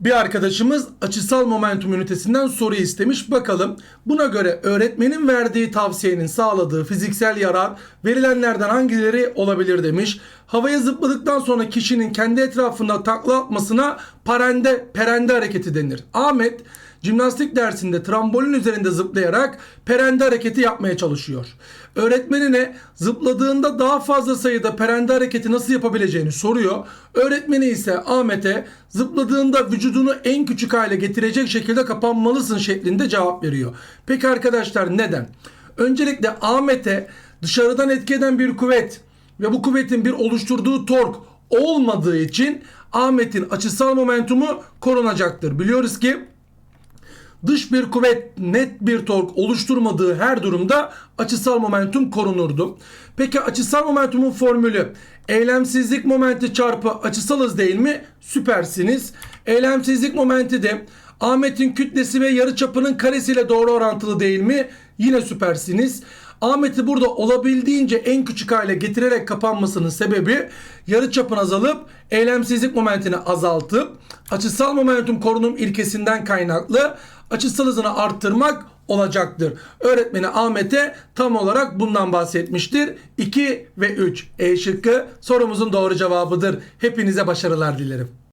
Bir arkadaşımız açısal momentum ünitesinden soru istemiş. Bakalım buna göre öğretmenin verdiği tavsiyenin sağladığı fiziksel yarar verilenlerden hangileri olabilir demiş. Havaya zıpladıktan sonra kişinin kendi etrafında takla atmasına parende, perende hareketi denir. Ahmet jimnastik dersinde trambolin üzerinde zıplayarak perende hareketi yapmaya çalışıyor. Öğretmenine zıpladığında daha fazla sayıda perende hareketi nasıl yapabileceğini soruyor. Öğretmeni ise Ahmet'e zıpladığında vücudunu en küçük hale getirecek şekilde kapanmalısın şeklinde cevap veriyor. Peki arkadaşlar neden? Öncelikle Ahmet'e dışarıdan etki bir kuvvet ve bu kuvvetin bir oluşturduğu tork olmadığı için Ahmet'in açısal momentumu korunacaktır. Biliyoruz ki dış bir kuvvet net bir tork oluşturmadığı her durumda açısal momentum korunurdu. Peki açısal momentumun formülü eylemsizlik momenti çarpı açısal hız değil mi? Süpersiniz. Eylemsizlik momenti de Ahmet'in kütlesi ve yarıçapının karesiyle doğru orantılı değil mi? Yine süpersiniz. Ahmet'i burada olabildiğince en küçük hale getirerek kapanmasının sebebi yarıçapın azalıp eylemsizlik momentini azaltıp açısal momentum korunum ilkesinden kaynaklı açısal hızını arttırmak olacaktır. Öğretmeni Ahmet'e tam olarak bundan bahsetmiştir. 2 ve 3 E şıkkı sorumuzun doğru cevabıdır. Hepinize başarılar dilerim.